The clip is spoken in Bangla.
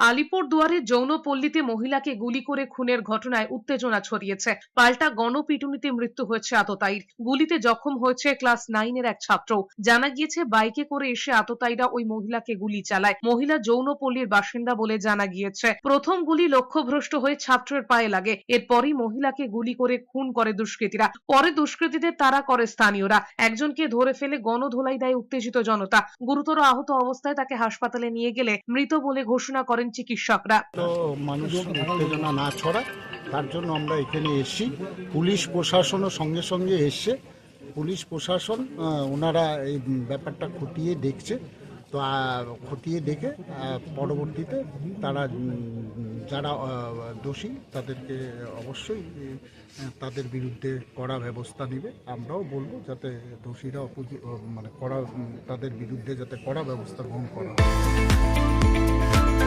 আলিপুর দুয়ারে যৌনপল্লীতে মহিলাকে গুলি করে খুনের ঘটনায় উত্তেজনা ছড়িয়েছে। পাল্টা গণপিটুনিতে মৃত্যু হয়েছে আততায়ীর। গুলিতে জখম হয়েছে ক্লাস নাইনের এক ছাত্র। জানা গিয়েছে, বাইকে করে এসে আততায়ীরা ওই মহিলাকে গুলি চালায়। মহিলা যৌনপল্লীর বাসিন্দা বলে জানা গিয়েছে। প্রথম গুলি লক্ষ্যভ্রষ্ট হয়ে ছাত্রের পায়ে লাগে। এরপরই মহিলাকে গুলি করে খুন করে দুষ্কৃতীরা। পরে দুষ্কৃতীদের তারা করে স্থানীয়রা। একজনকে ধরে ফেলে গণধোলাই দেয় উত্তেজিত জনতা। গুরুতর আহত অবস্থায় তাকে হাসপাতালে নিয়ে গেলে মৃত বলে ঘোষণা করেন চিকিৎসকরা। তো মানুষ উত্তেজনা না ছড়ায় তার জন্য আমরা এখানে এসেছি। পুলিশ প্রশাসনও সঙ্গে সঙ্গে এসছে। পুলিশ প্রশাসন ওনারা এই ব্যাপারটা খতিয়ে দেখছে। তো খতিয়ে দেখে পরবর্তীতে তারা যারা দোষী, তাদেরকে অবশ্যই তাদের বিরুদ্ধে কড়া ব্যবস্থা নেবে। আমরাও বলব যাতে দোষীরা মানে কড়া তাদের বিরুদ্ধে যাতে কড়া ব্যবস্থা গ্রহণ করা হয়।